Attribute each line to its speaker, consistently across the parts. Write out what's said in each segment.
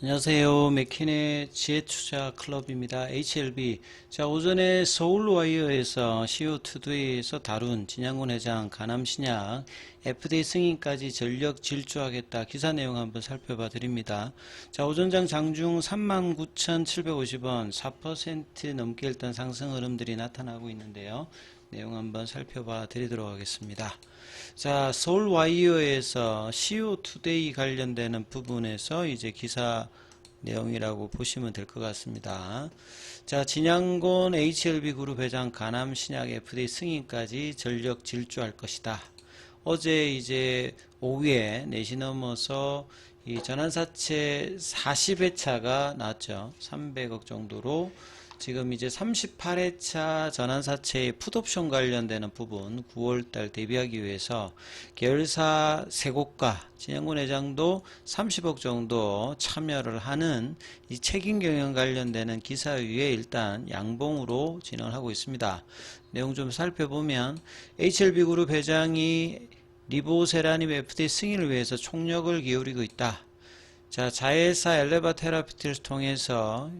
Speaker 1: 안녕하세요. 맥킨의 지혜투자 클럽입니다. HLB. 자, 오전에 서울와이어에서 CO2데이에서 다룬 진양군 회장 가남신약 FDA 승인까지 전력 질주하겠다 기사 내용 한번 살펴봐 드립니다. 자, 오전장 장중 39,750원 4% 넘게 일단 상승 흐름들이 나타나고 있는데요. 내용 한번 살펴봐 드리도록 하겠습니다. 자, 서울 와이어에서 CO2데이 관련되는 부분에서 이제 기사 내용이라고 보시면 될 것 같습니다. 자, 진양곤 HLB 그룹 회장 가남 신약 FDA 승인까지 전력 질주할 것이다. 어제 이제 오후에 4시 넘어서 이 전환사채 40회차가 나왔죠. 300억 정도로 지금 이제 38회차 전환사채의 풋옵션 관련되는 부분 9월달 대비하기 위해서 계열사 세고가 진영군 회장도 30억 정도 참여를 하는 이 책임 경영 관련되는 기사 위에 일단 양봉으로 진행을 하고 있습니다. 내용 좀 살펴보면 HLB 그룹 회장이 리보세라님 FDA 승인을 위해서 총력을 기울이고 있다. 자, 자회사 엘레바 테라피티를 통해서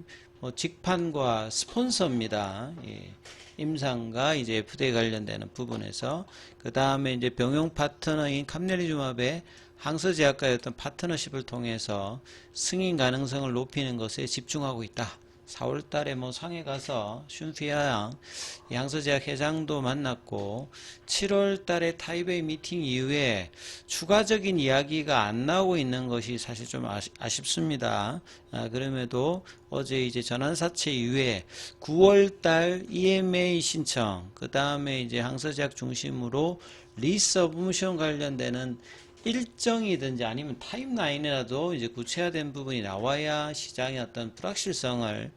Speaker 1: 뭐 직판과 스폰서입니다. 예. 임상과 이제 FDA 관련되는 부분에서 그 다음에 이제 병용 파트너인 캄넬리주맙의 항서제약과의 어떤 파트너십을 통해서 승인 가능성을 높이는 것에 집중하고 있다. 4월 달에 뭐 상해 가서 슌피아양 양서제약 회장도 만났고 7월 달에 타이베이 미팅 이후에 추가적인 이야기가 안 나오고 있는 것이 사실 좀 아쉽, 습니다. 아, 그럼에도 어제 이제 전환사채 이후에 9월 달 EMA 신청 그 다음에 이제 항서제약 중심으로 리서브션 관련되는 일정이든지 아니면 타임라인이라도 이제 구체화된 부분이 나와야 시장의 어떤 불확실성을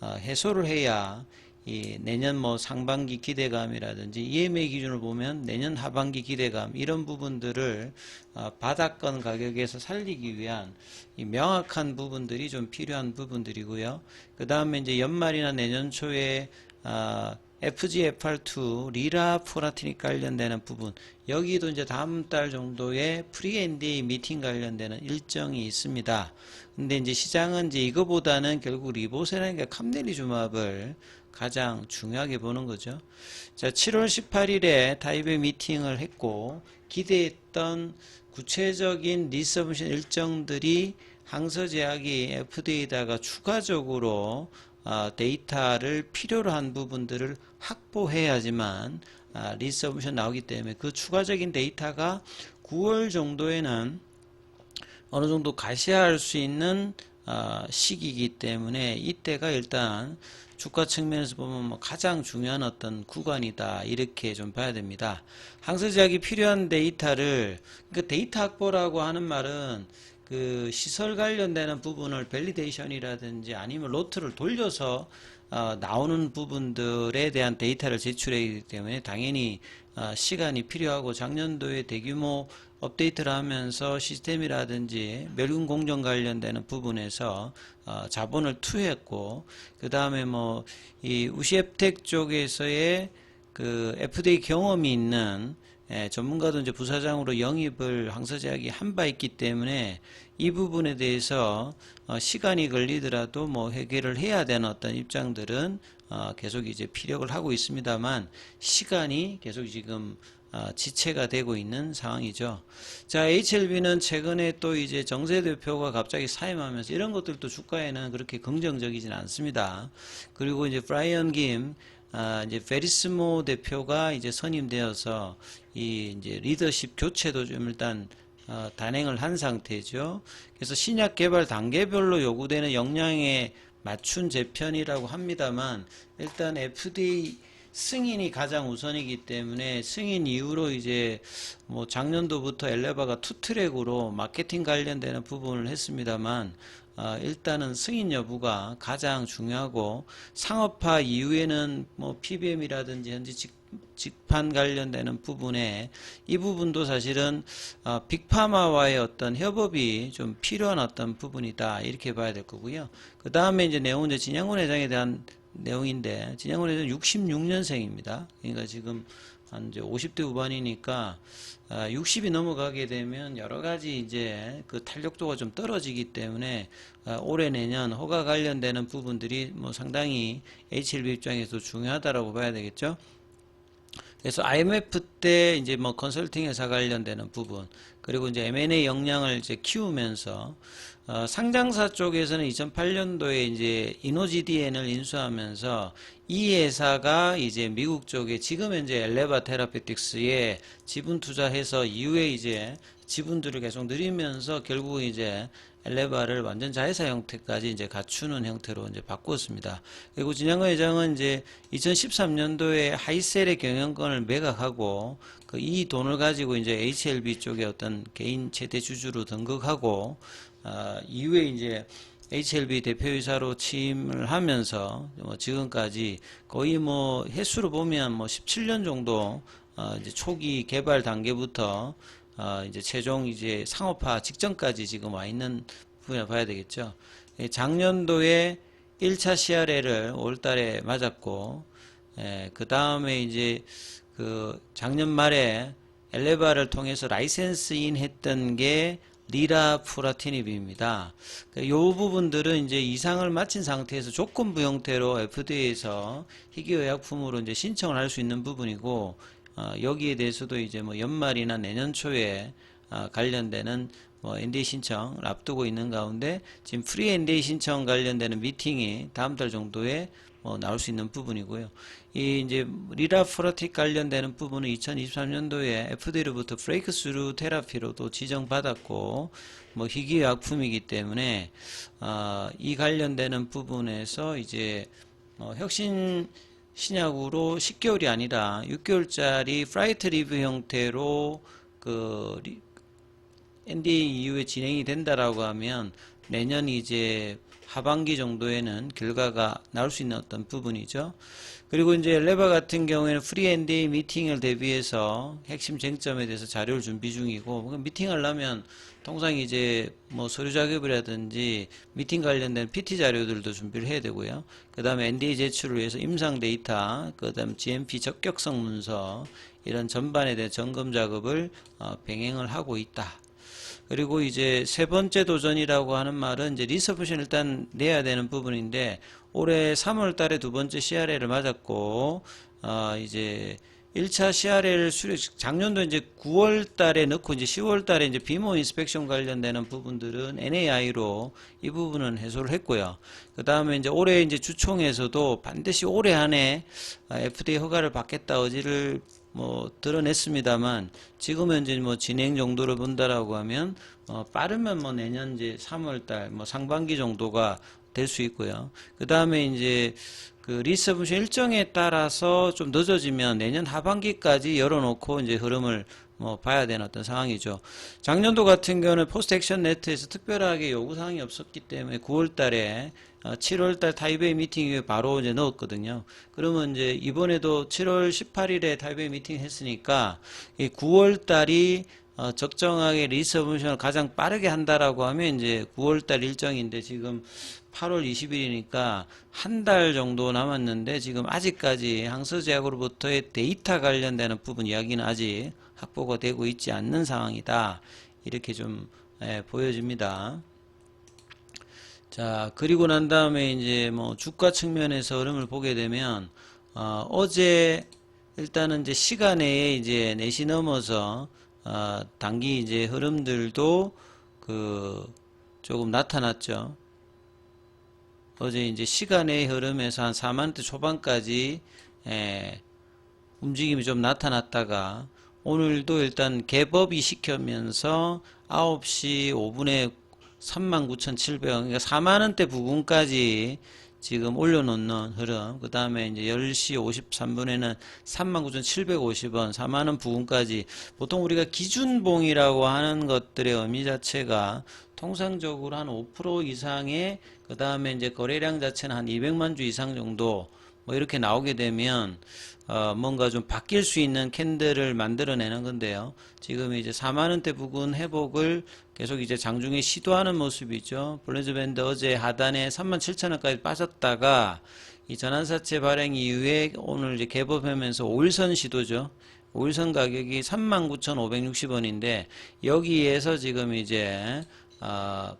Speaker 1: 어, 해소를 해야 이 내년 뭐 상반기 기대감이라든지 EMA 기준을 보면 내년 하반기 기대감 이런 부분들을 어, 바닥권 가격에서 살리기 위한 이 명확한 부분들이 좀 필요한 부분들이고요. 그 다음에 이제 연말이나 내년 초에 아, FGFR2 리라 포라티닉 관련되는 부분 여기도 이제 다음 달 정도에 프리 NDA 미팅 관련되는 일정이 있습니다. 근데 이제 시장은 이제 이거보다는 결국 리보세라는 게 캄넬리주맙을 가장 중요하게 보는 거죠. 자, 7월 18일에 타이베 미팅을 했고 기대했던 구체적인 리서브션 일정들이 항서제약이 FDA에다가 추가적으로 어, 데이터를 필요로 한 부분들을 확보해야지만 아, 리서브션 나오기 때문에 그 추가적인 데이터가 9월 정도에는 어느 정도 가시할 수 있는 어, 시기이기 때문에 이때가 일단 주가 측면에서 보면 뭐 가장 중요한 어떤 구간이다 이렇게 좀 봐야 됩니다. 항서제약이 필요한 데이터를 그 데이터 확보라고 하는 말은 그 시설 관련되는 부분을 밸리데이션이라든지 아니면 로트를 돌려서 어, 나오는 부분들에 대한 데이터를 제출하기 때문에 당연히 어, 시간이 필요하고 작년도에 대규모 업데이트를 하면서 시스템이라든지 멸균 공정 관련되는 부분에서 어, 자본을 투여했고 그 다음에 뭐 이 우시앱텍 쪽에서의 그 FDA 경험이 있는 예, 전문가도 이제 부사장으로 영입을 항서제약이 한 바 있기 때문에 이 부분에 대해서 어, 시간이 걸리더라도 뭐 해결을 해야 되는 어떤 입장들은 어, 계속 이제 피력을 하고 있습니다만 시간이 계속 지금 어, 지체가 되고 있는 상황이죠. 자, HLB는 최근에 또 이제 정세 대표가 갑자기 사임하면서 이런 것들도 주가에는 그렇게 긍정적이진 않습니다. 그리고 이제 브라이언 김 아, 이제 페리스모 대표가 이제 선임되어서 이 이제 리더십 교체도 좀 일단 어, 단행을 한 상태죠. 그래서 신약 개발 단계별로 요구되는 역량에 맞춘 재편이라고 합니다만 일단 FDA 승인이 가장 우선이기 때문에 승인 이후로 이제 뭐 작년도부터 엘레바가 투트랙으로 마케팅 관련되는 부분을 했습니다만 어, 일단은 승인 여부가 가장 중요하고 상업화 이후에는 뭐 PBM이라든지 현재 직, 직판 관련되는 부분에 이 부분도 사실은 어, 빅파마와의 어떤 협업이 좀 필요한 어떤 부분이다 이렇게 봐야 될 거고요. 그 다음에 이제 내용은 이제 진양훈 회장에 대한 내용인데 회장 66년생입니다. 그러니까 지금 한 이제 50대 후반이니까 아, 60이 넘어가게 되면 여러 가지 이제 그 탄력도가 좀 떨어지기 때문에 아, 올해 내년 허가 관련되는 부분들이 뭐 상당히 HLB 입장에서 중요하다라고 봐야 되겠죠. 그래서 IMF 때 이제 뭐 컨설팅 회사 관련되는 부분 그리고 이제 M&A 역량을 이제 키우면서 어, 상장사 쪽에서는 2008년도에 이제 이노지디엔을 인수하면서 이 회사가 이제 미국 쪽에 지금 현재 엘레바 테라피틱스에 지분 투자해서 이후에 이제 지분들을 계속 늘리면서 결국 이제 엘레바를 완전 자회사 형태까지 이제 갖추는 형태로 이제 바꾸었습니다. 그리고 진양거 회장은 이제 2013년도에 하이셀의 경영권을 매각하고 그 이 돈을 가지고 이제 HLB 쪽에 어떤 개인 최대 주주로 등극하고 아, 이후에 이제 HLB 대표이사로 취임을 하면서 뭐 지금까지 거의 뭐 횟수로 보면 뭐 17년 정도 어 이제 초기 개발 단계부터 어 이제 최종 이제 상업화 직전까지 지금 와 있는 부분을 봐야 되겠죠. 예, 작년도에 1차 CRL을 5월달에 맞았고, 그 다음에 이제 그 작년 말에 엘레바를 통해서 라이센스인 했던 게 리라 프라티닙입니다. 이 부분들은 이제 이상을 마친 상태에서 조건부 형태로 FDA에서 희귀의약품으로 이제 신청을 할 수 있는 부분이고 어, 여기에 대해서도 이제 뭐 연말이나 내년 초에 어, 관련되는 뭐 NDA 신청을 앞두고 있는 가운데 지금 프리 NDA 신청 관련되는 미팅이 다음 달 정도에 뭐 나올 수 있는 부분이고요. 이 이제 리라프라틱 관련되는 부분은 2023년도에 FDA로부터 브레이크 스루 테라피로도 지정받았고 뭐 희귀 약품이기 때문에 어, 이 관련되는 부분에서 이제 어, 혁신 신약으로 10개월이 아니라 6개월짜리 프라이트 리뷰 형태로 그 리- NDA 이후에 진행이 된다라고 하면 내년 이제 하반기 정도에는 결과가 나올 수 있는 어떤 부분이죠. 그리고 이제 레바 같은 경우에는 프리 NDA 미팅을 대비해서 핵심 쟁점에 대해서 자료를 준비 중이고 그 미팅하려면 통상 이제 뭐 서류 작업이라든지 미팅 관련된 PT 자료들도 준비를 해야 되고요. 그 다음에 NDA 제출을 위해서 임상 데이터, 그 다음 GMP 적격성 문서 이런 전반에 대한 점검 작업을 어, 병행을 하고 있다. 그리고 이제 세 번째 도전이라고 하는 말은 이제 리서브션 일단 내야 되는 부분인데 올해 3월 달에 두 번째 CRL을 맞았고 어 이제 1차 CRL 수료 작년도 이제 9월 달에 넣고 이제 10월 달에 이제 비모 인스펙션 관련되는 부분들은 NAI로 이 부분은 해소를 했고요. 그다음에 이제 올해 이제 주총에서도 반드시 올해 안에 아, FDA 허가를 받겠다 의지를 뭐 드러냈습니다만 지금 현재 뭐 진행 정도를 본다라고 하면 어 빠르면 뭐 내년 이제 3월 달 뭐 상반기 정도가 될 수 있고요. 그 다음에 이제 그 리서브션 일정에 따라서 좀 늦어지면 내년 하반기까지 열어놓고 이제 흐름을 뭐 봐야 되는 어떤 상황이죠. 작년도 같은 경우는 포스트 액션 네트에서 특별하게 요구 사항이 없었기 때문에 9월 달에 7월 달 타이베이 미팅 이후에 바로 이제 넣었거든요. 그러면 이제 이번에도 7월 18일에 타이베이 미팅 했으니까 이 9월 달이 어, 적정하게 리서브션을 가장 빠르게 한다라고 하면 이제 9월 달 일정인데 지금 8월 20일이니까 한 달 정도 남았는데 지금 아직까지 항서제약으로부터의 데이터 관련되는 부분 이야기는 아직 확보가 되고 있지 않는 상황이다. 이렇게 좀 예, 보여집니다. 자, 그리고 난 다음에 이제 뭐 주가 측면에서 흐름을 보게 되면 어, 어제 일단은 이제 시간에 이제 4시 넘어서 어, 단기 이제 흐름들도 그 조금 나타났죠. 어제 이제 시간의 흐름에서 한 4만원대 초반까지 에, 움직임이 좀 나타났다가 오늘도 일단 개법이 시켜면서 9시 5분에 39,700원, 그러니까 4만원대 부근까지 지금 올려놓는 흐름, 그 다음에 이제 10시 53분에는 39,750원, 4만원 부근까지 보통 우리가 기준봉이라고 하는 것들의 의미 자체가 통상적으로 한 5% 이상의 그 다음에 이제 거래량 자체는 한 200만 주 이상 정도 뭐 이렇게 나오게 되면 어 뭔가 좀 바뀔 수 있는 캔들을 만들어내는 건데요. 지금 이제 4만 원대 부근 회복을 계속 이제 장중에 시도하는 모습이죠. 블렌즈 밴드 어제 하단에 3만 7천 원까지 빠졌다가 이 전환사채 발행 이후에 오늘 이제 개법하면서 5일선 시도죠. 5일선 가격이 39,560원인데 여기에서 지금 이제 아,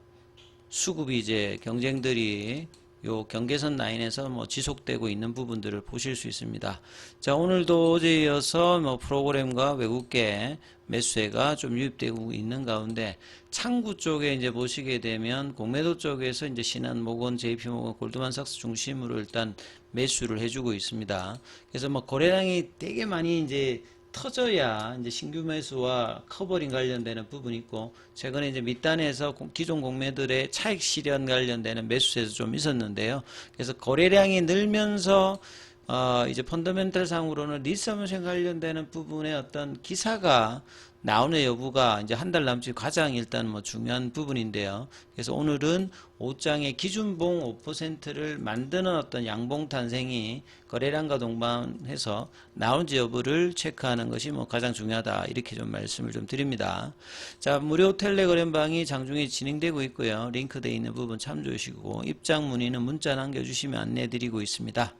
Speaker 1: 수급이 이제 경쟁들이 요 경계선 라인에서 뭐 지속되고 있는 부분들을 보실 수 있습니다. 자, 오늘도 어제 이어서 뭐 프로그램과 외국계 매수세가 좀 유입되고 있는 가운데 창구 쪽에 이제 보시게 되면 공매도 쪽에서 이제 신한 모건, JP 모건, 골드만삭스 중심으로 일단 매수를 해주고 있습니다. 그래서 뭐 거래량이 되게 많이 이제 터져야 이제 신규 매수와 커버링 관련되는 부분이 있고 최근에 이제 밑단에서 공- 기존 공매들의 차익 실현 관련되는 매수세도 좀 있었는데요. 그래서 거래량이 늘면서 어 이제 펀더멘탈 상으로는 리서머션 관련되는 부분의 어떤 기사가 나오는 여부가 이제 한 달 남짓 가장 일단 뭐 중요한 부분인데요. 그래서 오늘은 5장의 기준봉 5%를 만드는 어떤 양봉 탄생이 거래량과 동반해서 나오는지 여부를 체크하는 것이 뭐 가장 중요하다. 이렇게 좀 말씀을 좀 드립니다. 자, 무료 텔레그램 방이 장중에 진행되고 있고요. 링크되어 있는 부분 참조하시고 입장 문의는 문자 남겨주시면 안내 드리고 있습니다.